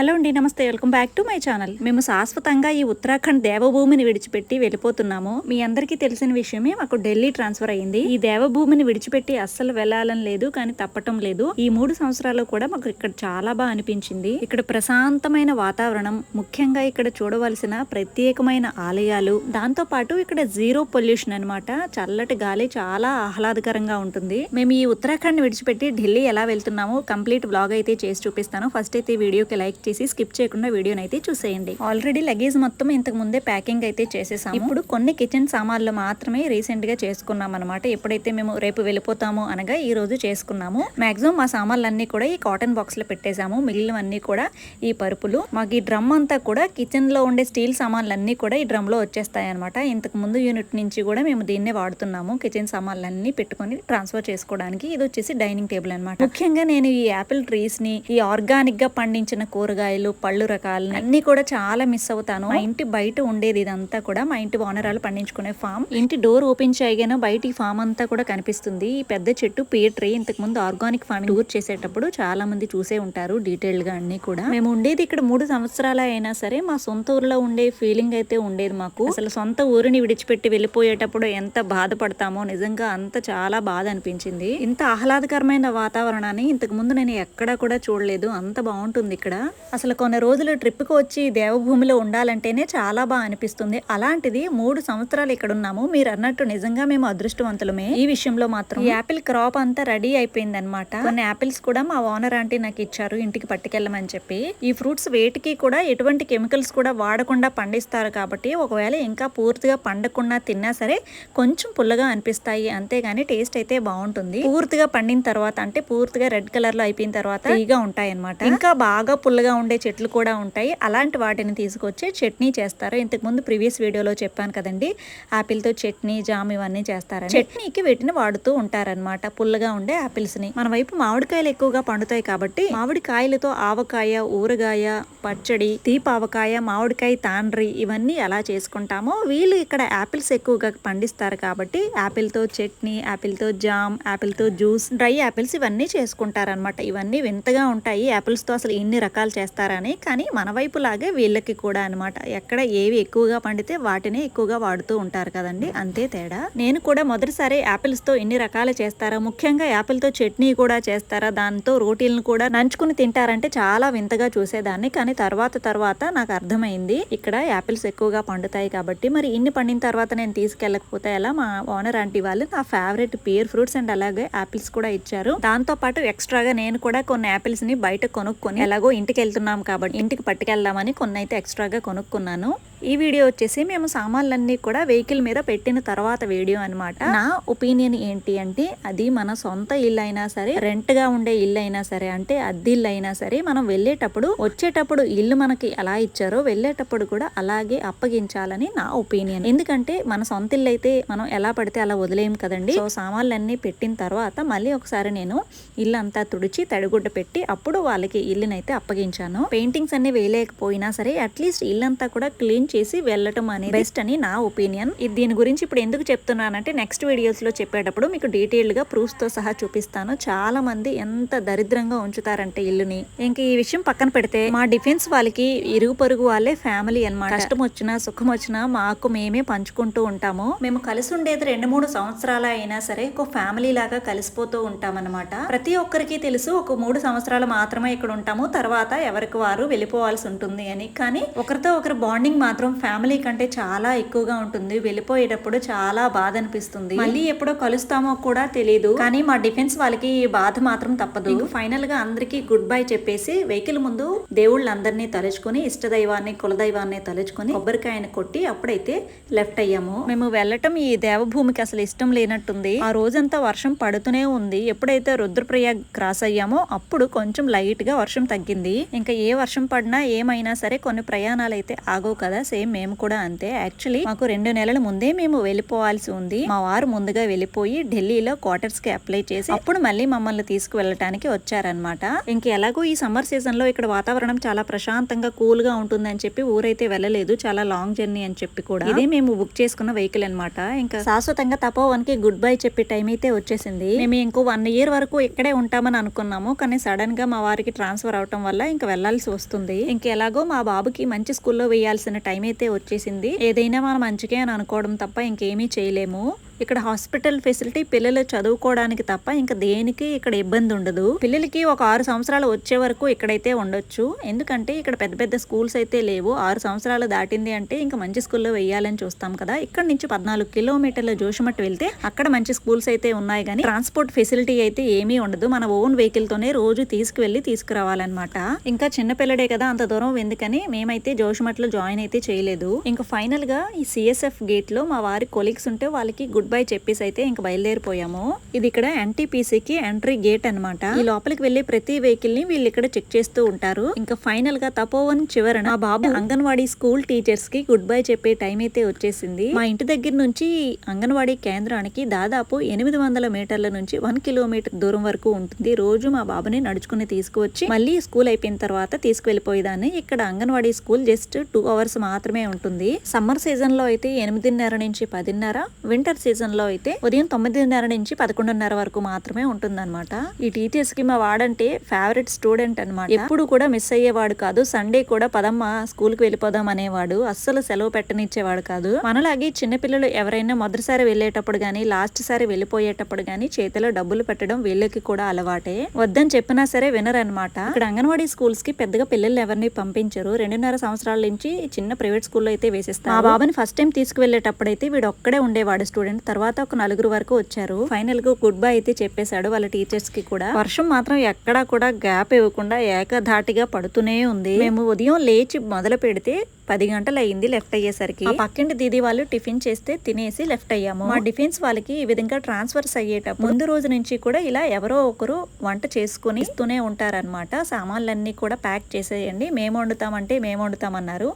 Hello అండి నమస్తే. Welcome back to my channel. మేము శాశ్వతంగా ఈ ఉత్తరాఖండ్ దేవభూమిని విడిచిపెట్టి వెళ్ళిపోతున్నాము. మీ అందరికీ తెలిసిన విషయమే మాకు ఢిల్లీ ట్రాన్స్ఫర్ అయ్యింది ఈ దేవభూమిని విడిచిపెట్టి అస్సలు వెళ్ళాలని లేదు కానీ తప్పటం లేదు. ఈ మూడు సంవత్సరాలు కూడా మాకు ఇక్కడ చాలా బాగా అనిపించింది. ఇక్కడ ప్రశాంతమైన వాతావరణం ముఖ్యంగా ఇక్కడ చూడవలసిన ప్రత్యేకమైన ఆలయాలు. దాంతో పాటు ఇక్కడ జీరో పొల్యూషన్ అన్నమాట. చల్లటి గాలి చాలా ఆహ్లాదకరంగా ఉంటుంది. మేము ఈ ఉత్తరాఖండ్ విడిచిపెట్టి ఢిల్లీ ఎలా వెళ్తున్నామో కంప్లీట్ బ్లాగ్ అయితే చేసి చూపిస్తాను. ఫస్ట్ అయితే వీడియోకి లైక్ చేసి స్కిప్ చేయకుండా వీడియోని అయితే చూసేయండి. ఆల్రెడీ లగేజ్ మొత్తం ఇంతకు ముందే ప్యాకింగ్ అయితే చేసేసాము. ఇప్పుడు కొన్ని కిచెన్ సామాన్లు మాత్రమే రీసెంట్గా చేసుకున్నాం అనమాట ఎప్పుడైతే మేము రేపు వెళ్ళిపోతామో అనగా ఈ రోజు చేసుకున్నాము. మాక్సిమం మా సామాన్లన్నీ కూడా ఈ కాటన్ బాక్స్లో పెట్టేశాము. మిగిలినవన్నీ కూడా ఈ పరుపులు. మాకు ఈ డ్రమ్ అంతా కూడా కిచెన్లో ఉండే స్టీల్ సామాన్లన్నీ కూడా ఈ డ్రమ్లో వచ్చేస్తాయి అనమాట ఇంతకు ముందు యూనిట్ నుంచి కూడా మేము దీన్నే వాడుతున్నాము. కిచెన్ సామాన్లన్నీ పెట్టుకొని ట్రాన్స్ఫర్ చేసుకోవడానికి. ఇది వచ్చేసి డైనింగ్ టేబుల్ అన్నమాట. ముఖ్యంగా నేను ఈ యాపిల్ ట్రీస్ని ఈ ఆర్గానిక్గా పండించిన కూరగాయలు పళ్ళు రకాలని అన్ని కూడా చాలా మిస్ అవుతాను. మా ఇంటి బయట ఉండేది ఇదంతా కూడా మా ఇంటి ఓనరాలు పండించుకునే ఫామ్ ఇంటి డోర్ ఓపెన్ చేయగానే బయట ఈ ఫామ్ అంతా కూడా కనిపిస్తుంది. ఈ పెద్ద చెట్టు పీర్ ట్రీ ఇంతకు ముందు ఆర్గానిక్ ఫార్మింగ్ టూర్ చేసేటప్పుడు చాలా మంది చూసే ఉంటారు డీటెయిల్డ్గా అన్ని కూడా. మేము ఉండేది ఇక్కడ మూడు సంవత్సరాలు అయినా సరే మా సొంత ఊర్లో ఉండే ఫీలింగ్ అయితే ఉండేది మాకు. అసలు సొంత ఊరిని విడిచిపెట్టి వెళ్ళిపోయేటప్పుడు ఎంత బాధపడతామో నిజంగా అంత చాలా బాధ అనిపించింది. ఇంత ఆహ్లాదకరమైన వాతావరణాన్ని ఇంతకు ముందు నేను ఎక్కడా కూడా చూడలేదు. అంత బాగుంటుంది ఇక్కడ. అసలు కొన్ని రోజులు ట్రిప్కి వచ్చి దేవభూమిలో ఉండాలంటేనే చాలా బాగా అనిపిస్తుంది. అలాంటిది మూడు సంవత్సరాలు ఇక్కడ ఉన్నాము. మీరు అన్నట్టు నిజంగా మేము అదృష్టవంతులమే. ఈ విషయంలో మాత్రం ఈ యాపిల్ క్రాప్ అంతా రెడీ అయిపోయింది అనమాట కొన్ని యాపిల్స్ కూడా మా ఓనర్ ఆంటీ నాకు ఇచ్చారు ఇంటికి పట్టుకెళ్ళమని చెప్పి. ఈ ఫ్రూట్స్ వేటికి కూడా ఎటువంటి కెమికల్స్ కూడా వాడకుండా పండిస్తారు కాబట్టి ఒకవేళ ఇంకా పూర్తిగా పండకుండా తిన్నా సరే కొంచెం పుల్లగా అనిపిస్తాయి. అంతేగాని టేస్ట్ అయితే బాగుంటుంది. పూర్తిగా పండిన తర్వాత అంటే పూర్తిగా రెడ్ కలర్లో అయిపోయిన తర్వాత ఇగా ఉంటాయి అనమాట ఇంకా బాగా పుల్లగా ఉండే చెట్లు కూడా ఉంటాయి. అలాంటి వాటిని తీసుకొచ్చి చట్నీ చేస్తారు. ఇంతకు ముందు ప్రీవియస్ వీడియోలో చెప్పాను కదండి ఆపిల్తో చట్నీ జామ్ ఇవన్నీ చేస్తారు చట్నీకి వీటిని వాడుతూ ఉంటారన్నమాట. పుల్లగా ఉండే ఆపిల్స్ని మన వైపు మామిడికాయలు ఎక్కువగా పండుతాయి కాబట్టి మామిడికాయలతో ఆవకాయ ఊరగాయ పచ్చడి తీపావకాయ మామిడికాయ తాండ్రి ఇవన్నీ ఎలా చేసుకుంటామో వీళ్ళు ఇక్కడ యాపిల్స్ ఎక్కువగా పండిస్తారు కాబట్టి యాపిల్తో చట్నీ యాపిల్తో జామ్ యాపిల్తో జ్యూస్ డ్రై యాపిల్స్ ఇవన్నీ చేసుకుంటారనమాట ఇవన్నీ వింతగా ఉంటాయి. యాపిల్స్తో అసలు ఇన్ని రకాలు చేస్తారని కానీ మన వైపు లాగే వీళ్ళకి కూడా అన్నమాట. ఎక్కడ ఏవి ఎక్కువగా పండితే వాటినే ఎక్కువగా వాడుతూ ఉంటారు కదండి అంతే తేడా. నేను కూడా మొదటిసారి యాపిల్స్తో ఇన్ని రకాలు చేస్తారా ముఖ్యంగా యాపిల్తో చట్నీ కూడా చేస్తారా దాంతో రోటీలను కూడా నంచుకుని తింటారంటే చాలా వింతగా చూసేదాన్ని కానీ తర్వాత తర్వాత నాకు అర్థమైంది ఇక్కడ యాపిల్స్ ఎక్కువగా పండుతాయి కాబట్టి. మరి ఇన్ని పండిన తర్వాత నేను తీసుకెళ్ళకపోతే ఎలా? మా ఓనర్ ఆంటీ వాళ్ళు నా ఫేవరెట్ పియర్ ఫ్రూట్స్ అండ్ అలాగే యాపిల్స్ కూడా ఇచ్చారు. దాంతో పాటు ఎక్స్ట్రాగా నేను కూడా కొన్ని యాపిల్స్ని బయట కొనుక్కొని ఎలాగో ఇంటికి వెళ్తున్నాం కాబట్టి ఇంటికి పట్టుకెళ్దామని కొన్ని అయితే ఎక్స్ట్రాగా కొనుక్కున్నాను. ఈ వీడియో వచ్చేసి మేము సామాన్లన్నీ కూడా వెహికల్ మీద పెట్టిన తర్వాత వీడియో అనమాట నా ఒపీనియన్ ఏంటి అంటే అది మన సొంత ఇల్లు అయినా సరే రెంట్గా ఉండే ఇల్లు అయినా సరే అంటే అద్దిల్లు అయినా సరే మనం వెళ్ళేటప్పుడు వచ్చేటప్పుడు ఇల్లు మనకి ఎలా ఇచ్చారో వెళ్ళేటప్పుడు కూడా అలాగే అప్పగించాలని నా ఒపీనియన్. ఎందుకంటే మన సొంత ఇల్లు అయితే మనం ఎలా పడితే అలా వదిలేం కదండి. సో సామాన్లన్నీ పెట్టిన తర్వాత మళ్ళీ ఒకసారి నేను ఇల్లు అంతా తుడిచి తడిగుడ్డ పెట్టి అప్పుడు వాళ్ళకి ఇల్లునైతే అప్పగించాను. పెయింటింగ్స్ అన్ని వేయలేకపోయినా సరే అట్లీస్ట్ ఇల్లంతా కూడా క్లీన్ చేసి వెళ్ళటం అనేది బెస్ట్ అని నా ఒపీనియన్ ఇది దీని గురించి ఇప్పుడు ఎందుకు చెప్తున్నానంటే నెక్స్ట్ వీడియోస్లో చెప్పేటప్పుడు మీకు డీటెయిల్డ్గా ప్రూఫ్తో సహా చూపిస్తాను. చాలా మంది ఎంత దరిద్రంగా ఉంచుతారంటే ఇల్లుని. ఇంక ఈ విషయం పక్కన పెడితే మా డిఫెన్స్ వాళ్ళకి ఇరుగు పొరుగు వాళ్ళే ఫ్యామిలీ అన్నమాట. కష్టం వచ్చినా సుఖం వచ్చినా మాకు మేమే పంచుకుంటూ ఉంటాము. మేము కలిసి ఉండేది రెండు మూడు సంవత్సరాలు అయినా సరే ఒక ఫ్యామిలీ లాగా కలిసిపోతూ ఉంటామన్నమాట. ప్రతి ఒక్కరికి తెలుసు ఒక మూడు సంవత్సరాలు మాత్రమే ఇక్కడ ఉంటాము. తర్వాత ఎవరికి వారు వెళ్ళిపోవాల్సి ఉంటుంది అని. కానీ ఒకరితో ఒకరు బాండింగ్ మాత్రం ఫ్యామిలీ కంటే చాలా ఎక్కువగా ఉంటుంది. వెళ్ళిపోయేటప్పుడు చాలా బాధ అనిపిస్తుంది. మళ్ళీ ఎప్పుడో కలుస్తామో కూడా తెలియదు కానీ మా డిఫెన్స్ వాళ్ళకి ఈ బాధ మాత్రం తప్పదు. ఫైనల్గా అందరికి గుడ్ బై చెప్పేసి వెహికల్ ముందు దేవుళ్ళందరినీ తలుచుకొని ఇష్టదైవాన్ని కులదైవాన్ని తలుచుకొని కొబ్బరికాయని కొట్టి అప్పుడైతే లెఫ్ట్ అయ్యాము. మేము వెళ్ళటం ఈ దేవభూమికి అసలు ఇష్టం లేనట్టుంది. ఆ రోజంతా వర్షం పడుతూనే ఉంది. ఎప్పుడైతే రుద్రప్రయాగ్ క్రాస్ అయ్యామో అప్పుడు కొంచెం లైట్గా వర్షం తగ్గింది. ఇంకా ఏ వర్షం పడినా ఏమైనా సరే కొన్ని ప్రయాణాలు అయితే ఆగవు కదా. సేమ్ మేము కూడా అంతే. యాక్చువల్లీ మాకు రెండు నెలల ముందే మేము వెళ్ళిపోవాల్సి ఉంది. మా వారు ముందుగా వెళ్ళిపోయి ఢిల్లీలో క్వార్టర్స్కి అప్లై చేసి అప్పుడు మళ్ళీ మమ్మల్ని తీసుకువెళ్ళటానికి వచ్చారనమాట ఇంక ఎలాగో ఈ సమ్మర్ సీజన్లో ఇక్కడ వాతావరణం చాలా ప్రశాంతంగా కూల్గా ఉంటుందని చెప్పి ఊరైతే వెళ్ళలేదు. చాలా లాంగ్ జర్నీ అని చెప్పి కూడా. ఇదే మేము బుక్ చేసుకున్న వెహికల్ అన్నమాట. ఇంకా శాశ్వతంగా తపోవన్కి గుడ్ బై చెప్పే టైం అయితే వచ్చేసింది. మేము ఇంకో వన్ ఇయర్ వరకు ఇక్కడే ఉంటామని అనుకున్నాము. కానీ సడన్గా మా వారికి ట్రాన్స్ఫర్ అవటం వల్ల ఇంకా వెళ్ళాల్సి వస్తుంది. ఇంకెలాగో మా బాబుకి మంచి స్కూల్లో వేయాల్సిన టైం అయితే వచ్చేసింది ఏదైనా మనం మంచికే అని అనుకోవడం తప్ప ఇంకేమీ చేయలేము. ఇక్కడ హాస్పిటల్ ఫెసిలిటీ పిల్లలు చదువుకోవడానికి తప్ప ఇంకా దేనికి ఇక్కడ ఇబ్బంది ఉండదు. పిల్లలకి ఒక ఆరు సంవత్సరాలు వచ్చే వరకు ఇక్కడైతే ఉండొచ్చు. ఎందుకంటే ఇక్కడ పెద్ద పెద్ద స్కూల్స్ అయితే లేవు. ఆరు సంవత్సరాలు దాటింది అంటే ఇంకా మంచి స్కూల్లో వేయాలని చూస్తాం కదా. ఇక్కడ నుంచి పద్నాలుగు కిలోమీటర్ల జోషమట్ వెళ్తే అక్కడ మంచి స్కూల్స్ అయితే ఉన్నాయి కానీ ట్రాన్స్పోర్ట్ ఫెసిలిటీ అయితే ఏమీ ఉండదు. మన ఓన్ వెహికల్ తోనే రోజు తీసుకువెళ్ళి తీసుకురావాలన్నమాట. ఇంకా చిన్న పిల్లడే కదా అంత దూరం ఎందుకని మేమైతే జోషమట్లో జాయిన్ అయితే చేయలేదు. ఇంకా ఫైనల్గా ఈ సిఎస్ఎఫ్ గేట్లో మా వారి కొలీగ్స్ ఉంటే వాళ్ళకి గుడ్ బై చెప్పేసి అయితే ఇంకా బయలుదేరిపోయాము. ఇది ఇక్కడ ఎన్టీపీసీకి కి ఎంట్రీ గేట్ అన్నమాట. ఈ లోపలికి వెళ్ళే ప్రతి వెహికల్ని వీళ్ళు ఇక్కడ చెక్ చేస్తూ ఉంటారు. ఇంకా ఫైనల్గా తపోవన్ చివరన మా బాబు అంగన్వాడీ స్కూల్ టీచర్స్కి గుడ్ బై చెప్పే టైం అయితే వచ్చేసింది. మా ఇంటి దగ్గర నుంచి అంగన్వాడీ కేంద్రానికి దాదాపు ఎనిమిది వందల మీటర్ల నుంచి వన్ కిలోమీటర్ దూరం వరకు ఉంటుంది. రోజు మా బాబుని నడుచుకుని తీసుకువచ్చి మళ్ళీ స్కూల్ అయిపోయిన తర్వాత తీసుకువెళ్ళిపోయేదాన్ని. ఇక్కడ anganwadi school just two hours మాత్రమే ఉంటుంది. సమ్మర్ సీజన్లో అయితే ఎనిమిదిన్నర నుంచి పదిన్నర. వింటర్ సీజన్ లో అయితే ఉదయం తొమ్మిదిన్నర నుంచి పదకొండున్నర వరకు మాత్రమే ఉంటుందన్నమాట. ఈ టీచర్స్కి మా వాడంటే ఫేవరెట్ స్టూడెంట్ అన్నమాట. ఎప్పుడు కూడా మిస్ అయ్యేవాడు కాదు సండే కూడా పదమ్మ స్కూల్కి వెళ్ళిపోదాం అనేవాడు. అస్సలు సెలవు పెట్టనిచ్చేవాడు కాదు. మనలాగే చిన్నపిల్లలు ఎవరైనా మొదటిసారి వెళ్ళేటప్పుడు గానీ లాస్ట్ సారి వెళ్ళిపోయేటప్పుడు గానీ చేతిలో డబ్బులు పెట్టడం వీళ్ళకి కూడా అలవాటే. వద్దని చెప్పినా సరే వినరనమాట ఇక్కడ అంగన్వాడీ స్కూల్స్కి పెద్దగా పిల్లల్ని ఎవరిని పంపించరు. రెండున్నర సంవత్సరాల నుంచి చిన్న ప్రైవేట్ స్కూల్లో అయితే వేసేస్తారు. మా బాబుని ఫస్ట్ టైం తీసుకువెళ్ళేటప్పుడు అయితే వీడు ఒక్కడే ఉండేవాడు స్టూడెంట్ తర్వాత ఒక నలుగురు వరకు వచ్చారు. ఫైనల్గా గుడ్ బై అయితే చెప్పేశాడు వాళ్ళ టీచర్స్కి కూడా. వర్షం మాత్రం ఎక్కడా కూడా గ్యాప్ ఇవ్వకుండా ఏకధాటిగా పడుతూనే ఉంది. మేము ఉదయం లేచి మొదలు పెడితే పది గంటలు అయింది లెఫ్ట్ అయ్యేసరికి పక్కింటి దీది వాళ్ళు టిఫిన్ చేస్తే తినేసి లెఫ్ట్ అయ్యాము. మా డిఫెన్స్ వాళ్ళకి ఈ విధంగా ట్రాన్స్ఫర్స్ అయ్యేటప్పుడు ముందు రోజు నుంచి కూడా ఇలా ఎవరో ఒకరు వంట చేసుకుని ఇస్తూనే ఉంటారనమాట సామాన్లన్నీ కూడా ప్యాక్ చేసేయండి. మేము వండుతామంటే మేము వండుతామన్నారు.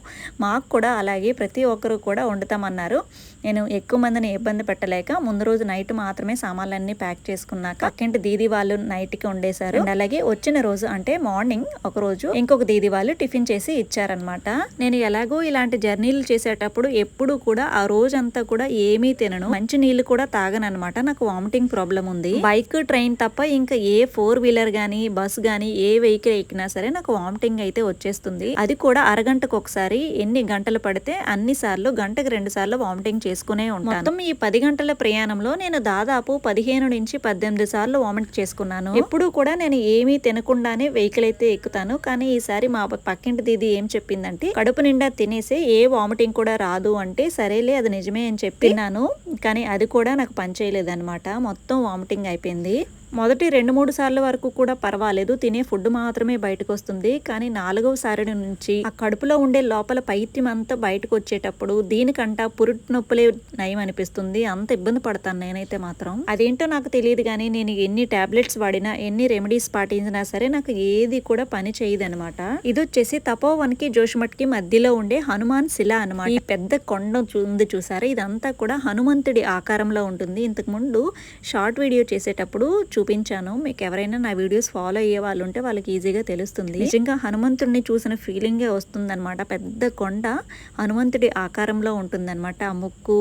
మాకు కూడా అలాగే ప్రతి ఒక్కరు కూడా వండుతామన్నారు. నేను ఎక్కువ మందిని ఇబ్బంది పెట్టలేక ముందు రోజు నైట్ మాత్రమే సామాన్లన్నీ ప్యాక్ చేసుకున్నాక పక్కింటి దీది వాళ్ళు నైట్కి వండేశారు. అండ్ అలాగే వచ్చిన రోజు అంటే మార్నింగ్ ఒక రోజు ఇంకొక దీది వాళ్ళు టిఫిన్ చేసి ఇచ్చారనమాట నేను ఎలాగో ఇలాంటి జర్నీలు చేసేటప్పుడు ఎప్పుడు కూడా ఆ రోజంతా కూడా ఏమీ తినను. మంచి నీళ్ళు కూడా తాగనన్నమాట. నాకు వామిటింగ్ ప్రాబ్లం ఉంది. బైక్ ట్రైన్ తప్ప ఇంకా ఏ ఫోర్ వీలర్ గానీ బస్ గానీ ఏ వెహికల్ ఎక్కినా సరే నాకు వామిటింగ్ అయితే వచ్చేస్తుంది. అది కూడా అరగంటకు ఒకసారి ఎన్ని గంటలు పడితే అన్ని సార్లు గంటకు రెండు సార్లు వామిటింగ్ చేసుకునే ఉంటాను. మొత్తం ఈ పది గంటల ప్రయాణంలో నేను దాదాపు పదిహేను నుంచి పద్దెనిమిది సార్లు వామిట్ చేసుకున్నాను. ఎప్పుడు కూడా నేను ఏమీ తినకుండానే వెహికల్ అయితే ఎక్కుతాను. కానీ ఈసారి మా పక్కింటి దీది ఏం చెప్పిందంటే కడుపు నిండా తినేసి ఏ వామిటింగ్ కూడా రాదు అంటే సరేలే అది నిజమే అని చెప్పినాను కానీ అది కూడా నాకు పనిచేయలేదన్నమాట మొత్తం వామిటింగ్ అయిపోయింది. మొదటి రెండు మూడు సార్లు వరకు కూడా పర్వాలేదు. తినే ఫుడ్ మాత్రమే బయటకు వస్తుంది కానీ నాలుగవ సారి నుంచి ఆ కడుపులో ఉండే లోపల పైత్యం అంతా బయటకు వచ్చేటప్పుడు దీనికంట పురుటి నొప్పులే నయం అనిపిస్తుంది అంత ఇబ్బంది పడతాను నేనైతే మాత్రం. అదేంటో నాకు తెలియదు కానీ నేను ఎన్ని టాబ్లెట్స్ వాడినా ఎన్ని రెమెడీస్ పాటించినా సరే నాకు ఏది కూడా పని చేయదు అనమాట ఇది వచ్చేసి తపోవన్కి జోషిమట్కి మధ్యలో ఉండే హనుమాన్ శిల అనమాట ఈ పెద్ద కొండ ఉంది చూసారా? ఇదంతా కూడా హనుమంతుడి ఆకారంలో ఉంటుంది. ఇంతకు ముందు షార్ట్ వీడియో చేసేటప్పుడు చూ చూపించాను. మీకు ఎవరైనా నా వీడియోస్ ఫాలో అయ్యే వాళ్ళు ఉంటే వాళ్ళకి ఈజీగా తెలుస్తుంది. నిజంగా హనుమంతుడిని చూసిన ఫీలింగే వస్తుందన్నమాట. పెద్ద కొండ హనుమంతుడి ఆకారంలో ఉంటుందన్నమాట. ఆ ముక్కు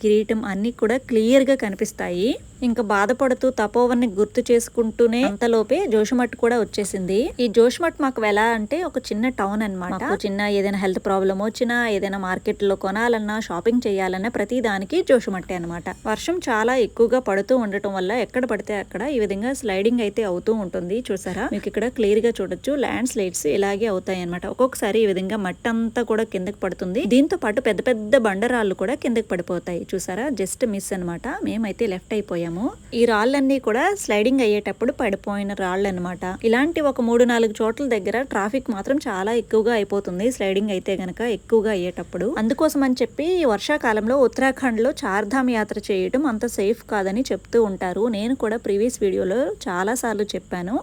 కిరీటం అన్ని కూడా క్లియర్గా కనిపిస్తాయి. ఇంకా బాధపడుతూ తపోవన్ని గుర్తు చేసుకుంటూనే అంతలోపే జోషిమట్ కూడా వచ్చేసింది. ఈ జోషిమట్ మాకు ఎలా అంటే ఒక చిన్న టౌన్ అన్నమాట. చిన్న ఏదైనా హెల్త్ ప్రాబ్లం వచ్చినా ఏదైనా మార్కెట్లో కొనాలన్నా షాపింగ్ చేయాలన్నా ప్రతి దానికి జోషిమట్టే అన్నమాట. వర్షం చాలా ఎక్కువగా పడుతూ ఉండటం వల్ల ఎక్కడ పడితే అక్కడ ఈ విధంగా స్లైడింగ్ అయితే అవుతూ ఉంటుంది. చూసారా? మీకు ఇక్కడ క్లియర్గా చూడొచ్చు. ల్యాండ్ స్లైడ్స్ ఇలాగే అవుతాయి అనమాట ఒక్కొక్కసారి ఈ విధంగా మట్టి అంతా కూడా కిందకి పడుతుంది. దీంతో పాటు పెద్ద పెద్ద బండరాళ్ళు కూడా కిందకి పడిపోతాయి. చూసారా? జస్ట్ మిస్ అన్నమాట. మేమైతే లెఫ్ట్ అయిపోయాము చేసాము ఈ రాళ్ళన్నీ కూడా స్లైడింగ్ అయ్యేటప్పుడు పడిపోయిన రాళ్ళు అనమాట ఇలాంటి ఒక మూడు నాలుగు చోట్ల దగ్గర ట్రాఫిక్ మాత్రం చాలా ఎక్కువగా అయిపోతుంది. స్లైడింగ్ అయితే గనక ఎక్కువగా అయ్యేటప్పుడు. అందుకోసం అని చెప్పి ఈ వర్షాకాలంలో ఉత్తరాఖండ్లో చార్ధామ్ యాత్ర చేయడం అంత సేఫ్ కాదని చెప్తూ ఉంటారు. నేను కూడా ప్రీవియస్ వీడియోలో చాలా సార్లు చెప్పాను.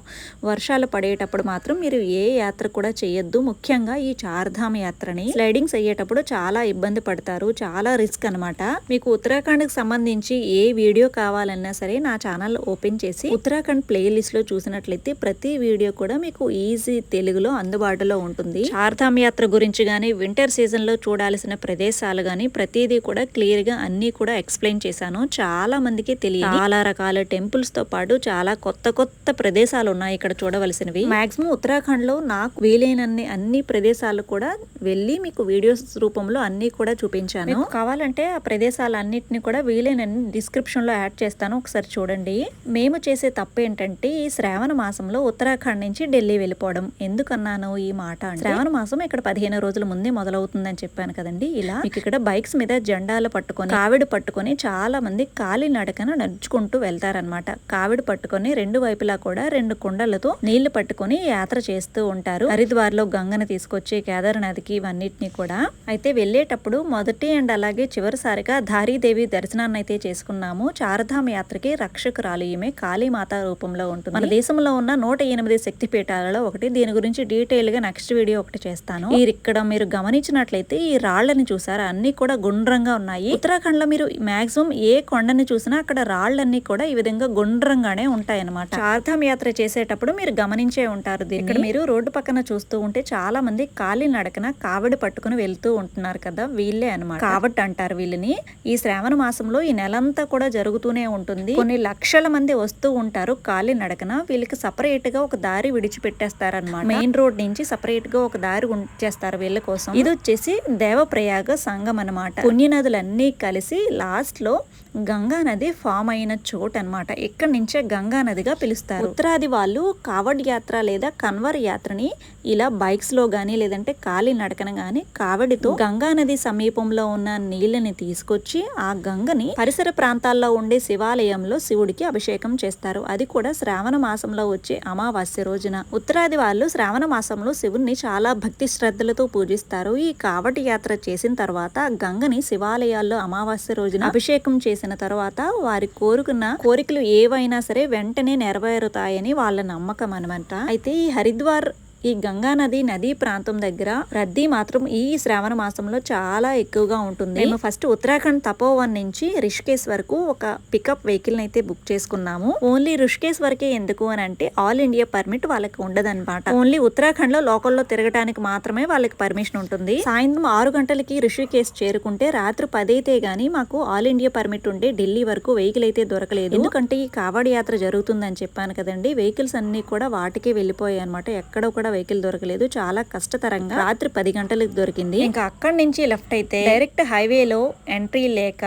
వర్షాలు పడేటప్పుడు మాత్రం మీరు ఏ యాత్ర కూడా చేయొద్దు. ముఖ్యంగా ఈ చార్ధామ్ యాత్రని. స్లైడింగ్స్ అయ్యేటప్పుడు చాలా ఇబ్బంది పడతారు. చాలా రిస్క్ అన్నమాట. మీకు ఉత్తరాఖండ్కి సంబంధించి ఏ వీడియో కావాలన్నా సరే నా ఛానల్ ఓపెన్ చేసి ఉత్తరాఖండ్ ప్లే లిస్ట్లో చూసినట్లయితే ప్రతి వీడియో కూడా మీకు ఈజీ తెలుగులో అందుబాటులో ఉంటుంది. చార్ధామ్ యాత్ర గురించి కానీ వింటర్ సీజన్లో చూడాల్సిన ప్రదేశాలు కానీ ప్రతిదీ కూడా క్లియర్గా అన్ని కూడా ఎక్స్ప్లెయిన్ చేశాను. చాలా మందికి తెలియదు. చాలా రకాల టెంపుల్స్తో పాటు చాలా కొత్త కొత్త ప్రదేశాలు ఉన్నాయి ఇక్కడ చూడవలసినవి. మాక్సిమం ఉత్తరాఖండ్లో నాకు వీలైనన్ని అన్ని ప్రదేశాలు కూడా వెళ్ళి మీకు వీడియోస్ రూపంలో అన్ని కూడా చూపించాను. కావాలంటే ఆ ప్రదేశాలన్నింటినీ కూడా వీలైనన్ని డిస్క్రిప్షన్లో యాడ్ చేస్తాను. ఒకసారి చూడండి. మేము చేసే తప్పు ఏంటంటే ఈ శ్రావణ మాసంలో ఉత్తరాఖండ్ నుంచి ఢిల్లీ వెళ్ళిపోవడం. ఎందుకన్నాను ఈ మాట శ్రావణ మాసం ఇక్కడ పదిహేను రోజుల ముందే మొదలవుతుందని చెప్పాను కదండి. ఇలా మీకు ఇక్కడ బైక్స్ మీద జెండాలు పట్టుకొని కావిడి పట్టుకొని చాలా మంది కాలి నడకన నడుచుకుంటూ వెళ్తారనమాట కావిడి పట్టుకొని రెండు వైపులా కూడా రెండు కుండలతో నీళ్ళు పట్టుకొని యాత్ర చేస్తూ ఉంటారు. హరిద్వార్లో గంగను తీసుకొచ్చి కేదార్నాథ్కి ఇవన్నిటిని కూడా. అయితే వెళ్ళేటప్పుడు మొదటి అండ్ అలాగే చివరిసారిగా ధారీదేవి దర్శనాన్ని అయితే చేసుకున్నాము. చారధామ యాత్రకి రక్షకురాలయమే కాళీమాత రూపంలో ఉంటుంది. మన దేశంలో ఉన్న నూట ఎనిమిది శక్తి పీఠాలలో ఒకటి. దీని గురించి డీటెయిల్గా నెక్స్ట్ వీడియో ఒకటి చేస్తాను. ఇక్కడ మీరు గమనించినట్లయితే ఈ రాళ్ళని చూసారా? అన్ని కూడా గుండ్రంగా ఉన్నాయి. ఉత్తరాఖండ్లో మీరు మాక్సిమం ఏ కొండని చూసినా అక్కడ రాళ్ళన్నీ కూడా ఈ విధంగా గుండ్రంగానే ఉంటాయి అనమాట చార్ధామ్ యాత్ర చేసేటప్పుడు మీరు గమనించే ఉంటారు దీన్ని. ఇక్కడ మీరు రోడ్డు పక్కన చూస్తూ ఉంటే చాలా మంది కాలి నడకన కావడి పట్టుకుని వెళ్తూ ఉంటున్నారు కదా వీళ్ళే అనమాట కావట్ అంటారు వీళ్ళని. ఈ శ్రావణ మాసంలో ఈ నెలంతా కూడా జరుగుతూనే ఉంటుంది కొన్ని లక్షల మంది వస్తూ ఉంటారు కాలి నడకన. వీళ్ళకి సపరేట్గా ఒక దారి విడిచిపెట్టేస్తారనమాట మెయిన్ రోడ్ నుంచి సపరేట్గా ఒక దారి ఉంచేస్తారు వీళ్ళ కోసం. ఇది వచ్చేసి దేవప్రయాగ సంఘం అనమాట పుణ్యనదులన్నీ కలిసి లాస్ట్లో గంగా నది ఫామ్ అయిన చోటు అనమాట ఇక్కడి నుంచే గంగా నదిగా పిలుస్తారు? ఉత్తరాది వాళ్ళు కావడ్ యాత్ర లేదా కన్వర్ యాత్రని ఇలా బైక్స్లో గానీ లేదంటే కాలి నడకన గానీ కావడితో గంగా నది సమీపంలో ఉన్న నీళ్ళని తీసుకొచ్చి ఆ గంగని పరిసర ప్రాంతాల్లో ఉండే శివాలయంలో శివుడికి అభిషేకం చేస్తారు. అది కూడా శ్రావణ మాసంలో వచ్చే అమావాస్య రోజున. ఉత్తరాది వాళ్ళు శ్రావణ మాసంలో శివుణ్ణి చాలా భక్తి శ్రద్ధలతో పూజిస్తారు. ఈ కావటి యాత్ర చేసిన తర్వాత గంగని శివాలయాల్లో అమావాస్య రోజున అభిషేకం చేసిన తర్వాత వారి కోరుకున్న కోరికలు ఏవైనా సరే వెంటనే నెరవేరుతాయని వాళ్ళ నమ్మకం అనమాట అయితే ఈ హరిద్వార్ ఈ గంగా నది నదీ ప్రాంతం దగ్గర రద్దీ మాత్రం ఈ శ్రావణ మాసంలో చాలా ఎక్కువగా ఉంటుంది. మేము ఫస్ట్ ఉత్తరాఖండ్ తపోవన్ నుంచి రిషికేశ్ వరకు ఒక పికప్ వెహికల్ అయితే బుక్ చేసుకున్నాము. ఓన్లీ రిషికేశ్ వరకే ఎందుకు అని అంటే ఆల్ ఇండియా పర్మిట్ వాళ్ళకి ఉండదన్నమాట. ఓన్లీ ఉత్తరాఖండ్లో లోకల్లో తిరగడానికి మాత్రమే వాళ్ళకి పర్మిషన్ ఉంటుంది. సాయంత్రం ఆరు గంటలకి రిషికేశ్ చేరుకుంటే రాత్రి పదైతే గానీ మాకు ఆల్ ఇండియా పర్మిట్ ఉంటే ఢిల్లీ వరకు వెహికల్ అయితే దొరకలేదు. ఎందుకంటే ఈ కావడి యాత్ర జరుగుతుందని చెప్పాను కదండి. వెహికల్స్ అన్ని కూడా వాటికే వెళ్ళిపోయాయి అనమాట ఎక్కడ కూడా వెహికల్ దొరకలేదు. చాలా కష్టతరంగా రాత్రి పది గంటలకు దొరికింది. ఇంకా అక్కడి నుంచి లెఫ్ట్ అయితే డైరెక్ట్ హైవేలో ఎంట్రీ లేక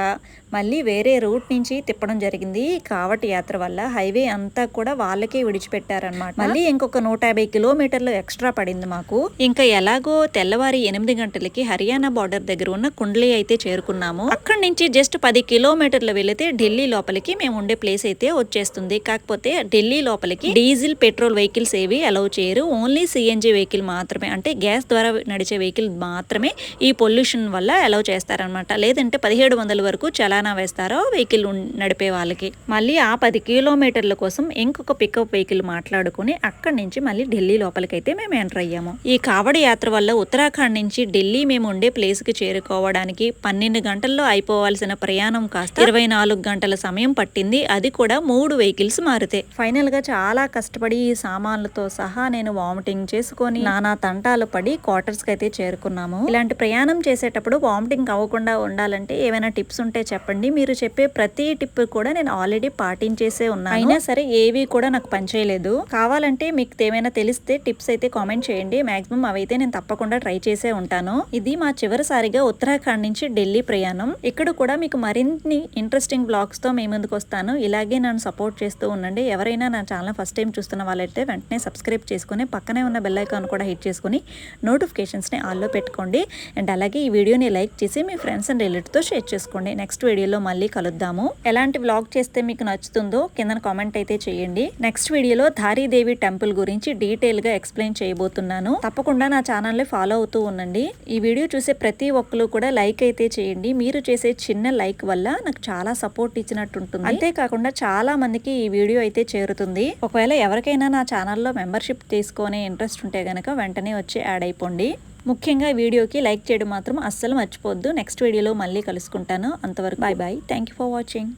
మళ్ళీ వేరే రూట్ నుంచి తిప్పడం జరిగింది. కావటి యాత్ర వల్ల హైవే అంతా కూడా వాళ్ళకే విడిచిపెట్టారనమాట మళ్ళీ ఇంకొక నూట యాభై కిలోమీటర్లు ఎక్స్ట్రా పడింది మాకు. ఇంకా ఎలాగో తెల్లవారి ఎనిమిది గంటలకి హర్యానా బార్డర్ దగ్గర ఉన్న కుండ్లీ అయితే చేరుకున్నాము. అక్కడి నుంచి జస్ట్ పది కిలోమీటర్లు వెళితే ఢిల్లీ లోపలికి మేము ఉండే ప్లేస్ అయితే వచ్చేస్తుంది. కాకపోతే ఢిల్లీ లోపలికి డీజిల్ పెట్రోల్ వెహికల్స్ ఏవి అలౌ చేయరు. ఓన్లీ సిఎన్జి వెహికల్ మాత్రమే అంటే గ్యాస్ ద్వారా నడిచే వెహికల్ మాత్రమే ఈ పొల్యూషన్ వల్ల అలౌ చేస్తారనమాట లేదంటే పదిహేడు వందల వరకు చాలా వేస్తారో వెహికల్ నడిపే వాళ్ళకి. మళ్ళీ ఆ పది కిలోమీటర్ల కోసం ఇంకొక పికప్ వెహికల్ మాట్లాడుకుని అక్కడి నుంచి మళ్ళీ ఢిల్లీ లోపలికైతే మేము ఎంటర్ అయ్యాము. ఈ కావడి యాత్ర వల్ల ఉత్తరాఖండ్ నుంచి ఢిల్లీ మేము ఉండే ప్లేస్కి చేరుకోవడానికి పన్నెండు గంటల్లో అయిపోవాల్సిన ప్రయాణం కాస్త ఇరవై నాలుగు గంటల సమయం పట్టింది. అది కూడా మూడు వెహికల్స్ మారితే. ఫైనల్గా చాలా కష్టపడి ఈ సామాన్లతో సహా నేను వామిటింగ్ చేసుకొని నానా తంటాలు పడి క్వార్టర్స్కి అయితే చేరుకున్నాము. ఇలాంటి ప్రయాణం చేసేటప్పుడు వామిటింగ్ అవ్వకుండా ఉండాలంటే ఏమైనా టిప్స్ ఉంటే చెప్పండి. మీరు చెప్పే ప్రతి టిప్ కూడా నేను ఆల్రెడీ పాటించేసే ఉన్నాను. అయినా సరే ఏవి కూడా నాకు పనిచేయలేదు. కావాలంటే మీకు ఏమైనా తెలిస్తే టిప్స్ అయితే కామెంట్ చేయండి. మాక్సిమం అవైతే నేను తప్పకుండా ట్రై చేసే ఉంటాను. ఇది మా చివరిసారిగా ఉత్తరాఖండ్ నుంచి ఢిల్లీ ప్రయాణం. ఇక్కడ కూడా మీకు మరిన్ని ఇంట్రెస్టింగ్ బ్లాగ్స్తో మీ ముందుకు వస్తాను. ఇలాగే నన్ను సపోర్ట్ చేస్తూ ఉండండి. ఎవరైనా నా ఛానల్ ఫస్ట్ టైం చూస్తున్న వాళ్ళైతే వెంటనే సబ్స్క్రైబ్ చేసుకుని పక్కనే ఉన్న బెల్ ఐకాన్ కూడా హిట్ చేసుకుని నోటిఫికేషన్స్ని ఆల్లో పెట్టుకోండి. అండ్ అలాగే ఈ వీడియోని లైక్ చేసి మీ ఫ్రెండ్స్ అండ్ రిలేటివ్తో షేర్ చేసుకోండి. నెక్స్ట్ వీడియోలో మళ్ళీ కలుద్దాము. ఎలాంటి వ్లాగ్ చేస్తే మీకు నచ్చుతుందో కింద కామెంట్ అయితే చేయండి. నెక్స్ట్ వీడియోలో ధారీదేవి టెంపుల్ గురించి డీటెయిల్గా ఎక్స్ప్లెయిన్ చేయబోతున్నాను. తప్పకుండా నా ఛానల్ని ఫాలో అవుతూ ఉండండి. ఈ వీడియో చూసే ప్రతి ఒక్కరు కూడా లైక్ అయితే చేయండి. మీరు చేసే చిన్న లైక్ వల్ల నాకు చాలా సపోర్ట్ ఇచ్చినట్టు ఉంటుంది అంతేకాకుండా చాలా మందికి ఈ వీడియో అయితే చేరుతుంది. ఒకవేళ ఎవరికైనా నా ఛానల్లో మెంబర్షిప్ తీసుకునే ఇంట్రెస్ట్ ఉంటే గనక వెంటనే వచ్చి యాడ్ అయిపోండి. ముఖ్యంగా వీడియోకి లైక్ చేయడం మాత్రం అస్సలు మర్చిపోవద్దు. నెక్స్ట్ వీడియోలో మళ్ళీ కలుసుకుంటాను. అంతవరకు bye bye thank you for watching